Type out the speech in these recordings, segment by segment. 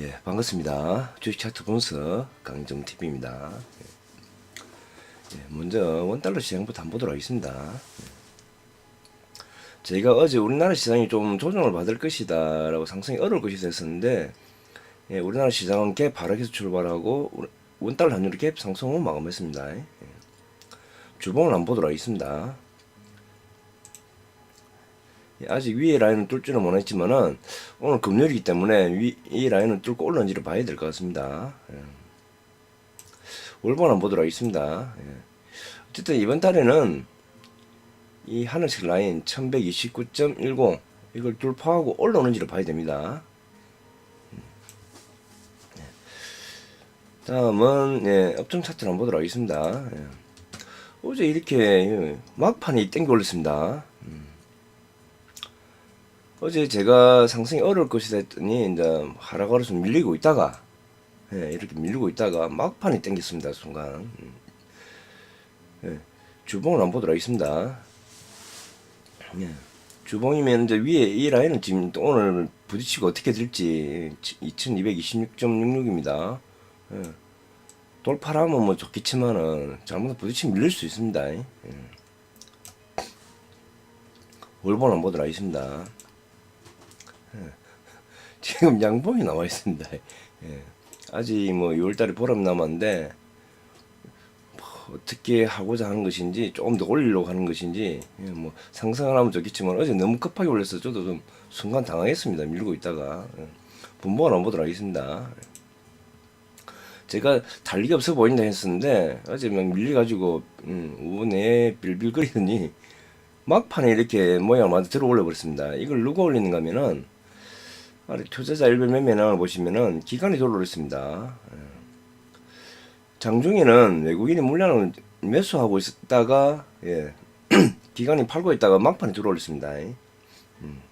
예, 반갑습니다. 주식 차트 분석 강정 TV입니다. 예, 먼저 원달러 시장부터 한번 보도록 하겠습니다. 예. 저희가 어제 우리나라 시장이 좀 조정을 받을 것이다 라고 상승이 어려울 것이다 했었는데 예, 우리나라 시장은 갭 하락에서 출발하고 원달러 환율이 갭 상승으로 마감했습니다. 예. 주봉을 한번 보도록 하겠습니다. 예, 아직 위에 라인을 뚫지는 못했지만은 오늘 금요일이기 때문에 위, 이 라인을 뚫고 올라온지를 봐야 될 것 같습니다. 예. 월봉 한번 보도록 하겠습니다. 예. 어쨌든 이번 달에는 이 하늘색 라인 1129.10 이걸 돌파하고 올라오는지를 봐야 됩니다. 음. 예. 다음은 예, 업종 차트를 한번 보도록 하겠습니다. 예. 어제 이렇게 예, 막판에 땡겨 올렸습니다. 어제 제가 상승이 어려울 것이다 했더니 이제 하락으로서 밀리고 있다가 예, 이렇게 밀리고 있다가 막판에 땡겼습니다 순간. 음. 예, 주봉을 한번 보도록 하겠습니다. 예, 주봉이면 이제 위에 이 라인은 지금 또 오늘 부딪히고 어떻게 될지 2226.66입니다. 예, 돌파라면 뭐 좋겠지만은 잘못 부딪히면 밀릴 수 있습니다. 예. 월봉을 한번 보도록 하겠습니다 지금 양봉이 나와 있습니다. 예. 아직 뭐 6월달에 보름 남았는데 뭐 어떻게 하고자 하는 것인지 조금 더 올리려고 하는 것인지 예, 뭐 상상을 하면 좋겠지만 어제 너무 급하게 올려서 저도 좀 순간 당황했습니다. 밀고 있다가 예. 분봉을 한번 보도록 하겠습니다. 제가 달리기 없어 보인다 했었는데 어제 막 밀려가지고 음, 우내 빌빌거리더니 막판에 이렇게 모양을 만들어 들어 올려 버렸습니다. 이걸 누가 올리는가 하면은 투자자 일별 매매량을 보시면은 기간이 돌로 있습니다. 예. 장중에는 외국인이 물량을 매수하고 있다가 예. 기간이 팔고 있다가 막판에 들어올렸습니다. 음.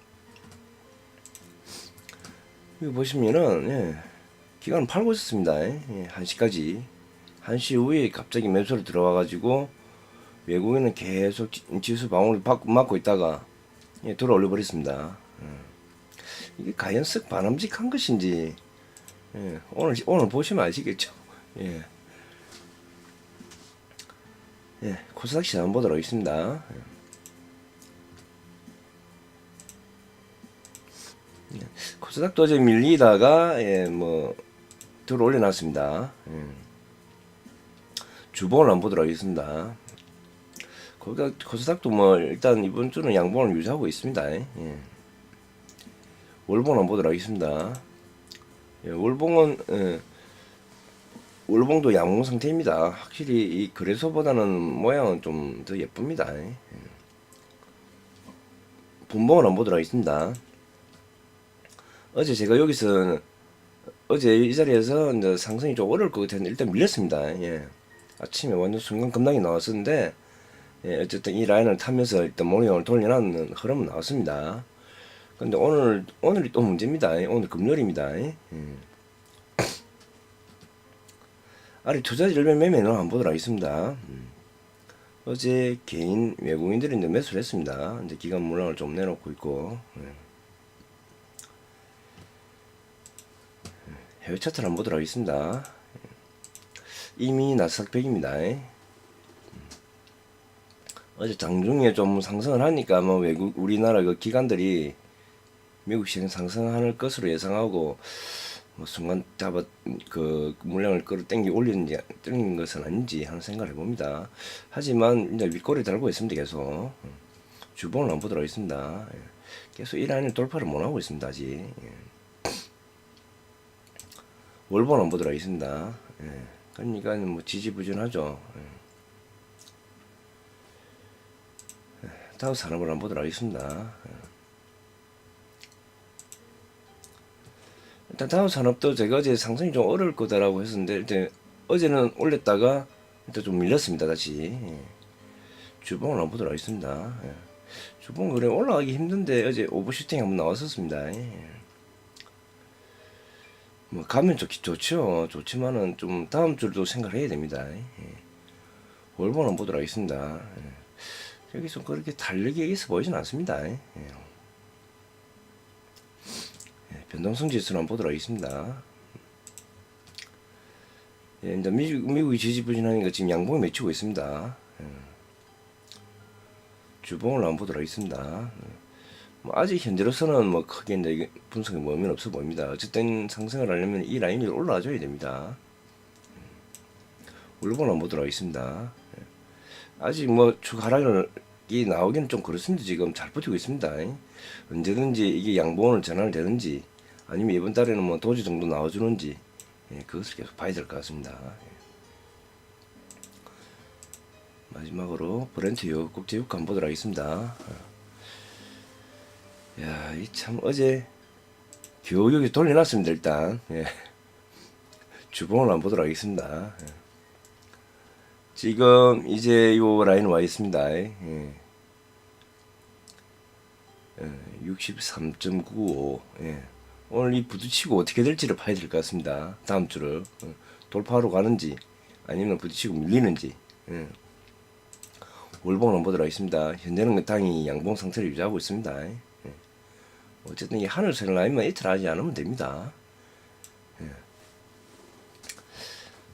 여기 보시면은 예. 기간 팔고 있었습니다. 예. 1시까지 1시 후에 갑자기 매수를 들어와 가지고 외국인은 계속 지- 지수 방울을 받고 막고 있다가 예, 들어올려 버렸습니다. 이게 과연 쓱 바람직한 것인지 예, 오늘 오늘 보시면 아시겠죠. 예. 예, 코스닥 시장 보도록 하겠습니다. 예. 코스닥도 어제 밀리다가 예, 뭐 들어 올려놨습니다. 예. 주봉을 한번 보도록 하겠습니다. 거기가 코스닥도 뭐 일단 이번 주는 양봉을 유지하고 있습니다. 예. 월봉 한번 보도록 하겠습니다. 예, 월봉은 예, 월봉도 양봉 상태입니다. 확실히 이 거래소보다는 모양은 좀 더 예쁩니다. 예. 분봉을 한번 보도록 하겠습니다. 어제 제가 여기서 어제 이 자리에서 이제 상승이 좀 어려울 것 같았는데 일단 밀렸습니다. 예. 아침에 완전 순간 급락이 나왔었는데 예, 어쨌든 이 라인을 타면서 일단 모닝을 돌려놨는 흐름은 나왔습니다. 근데 오늘 오늘이 또 문제입니다. 오늘 금요일입니다. 예. 아래 투자 일별 매매는 한번 보도록 하겠습니다. 음. 어제 개인 외국인들이 이제 매수를 했습니다. 이제 기간 물량을 좀 내놓고 있고 예. 해외 차트를 한번 보도록 하겠습니다. 이미 나스닥 100입니다. 어제 장중에 좀 상승을 하니까 뭐 외국 우리나라 그 기관들이 미국 시장 상승할 것으로 예상하고 뭐 순간 잡아 그 물량을 끌어당기 올리는지 땡긴 것은 아닌지 하는 생각을 해봅니다. 하지만 이제 윗꼬리 달고 있습니다 계속 주봉을 한번 보도록 하겠습니다. 예. 계속 이 라인을 돌파를 못 하고 있습니다 아직. 예. 월봉을 한번 보도록 하겠습니다. 예. 그러니까 뭐 지지부진하죠. 예. 다음 산업을 한번 보도록 하겠습니다. 일단 다음 산업도 제가 어제 상승이 좀 어려울 거다라고 했었는데 일단 어제는 올렸다가 일단 좀 밀렸습니다 다시 예. 주봉을 한번 보도록 하겠습니다. 예. 주봉 그래 올라가기 힘든데 어제 오버슈팅 한번 나왔었습니다. 예. 뭐 가면 좋기 좋죠. 좋지만은 좀 다음 줄도 생각을 해야 됩니다. 예. 월봉 한번 보도록 하겠습니다. 예. 여기서 그렇게 달리기 있어 보이진 않습니다. 예. 예, 변동성 지수를 한번 보도록 하겠습니다. 예, 이제 미국, 미국이 지지 부진하니까 지금 양봉이 맺히고 있습니다. 예. 주봉을 한번 보도록 하겠습니다. 예. 뭐 아직 현재로서는 뭐 크게 이제 이게 분석에 뭐 의미는 없어 보입니다. 어쨌든 상승을 하려면 이 라인 위로 올라와줘야 됩니다. 울봉을 한번 보도록 하겠습니다. 예. 아직 뭐축 하락이 나오기는 좀 그렇습니다. 지금 잘 버티고 있습니다. 언제든지 이게 양봉을 전환을 되는지 아니면 이번 달에는 뭐 도지 정도 나와주는지 예, 그것을 계속 봐야 될 것 같습니다. 예. 마지막으로 브렌트 국제유가 한번 보도록 하겠습니다. 어. 야, 이 참 어제 여기 돌려놨습니다. 일단 예. 주봉을 한번 보도록 하겠습니다. 예. 지금 이제 요 라인 와 있습니다. 예. 예, 63.95. 예. 오늘 이 부딪히고 어떻게 될지를 봐야 될 것 같습니다. 다음 주를 어, 돌파하러 가는지 아니면 부딪히고 밀리는지. 예. 월봉을 보도록 하겠습니다. 현재는 그 당이 양봉 상태를 유지하고 있습니다. 예. 어쨌든 이 하늘색 라인만 이틀하지 않으면 됩니다.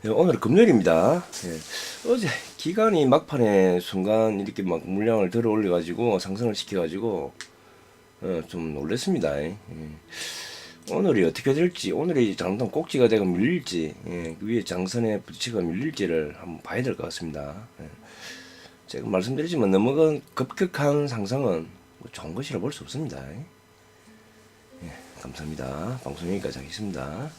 예, 오늘은 금요일입니다. 예. 어제 기간이 막판에 순간 이렇게 막 물량을 들어 올려가지고 상승을 시켜가지고 어, 좀 놀랬습니다. 예. 오늘이 어떻게 될지, 오늘이 장단 꼭지가 되고 밀릴지, 예, 그 위에 장선에 부딪히가 밀릴지를 한번 봐야 될 것 같습니다. 예. 제가 말씀드리지만 너무 그 급격한 상승은 뭐 좋은 것이라 볼 수 없습니다. 예, 감사합니다. 방송 여기까지 하겠습니다.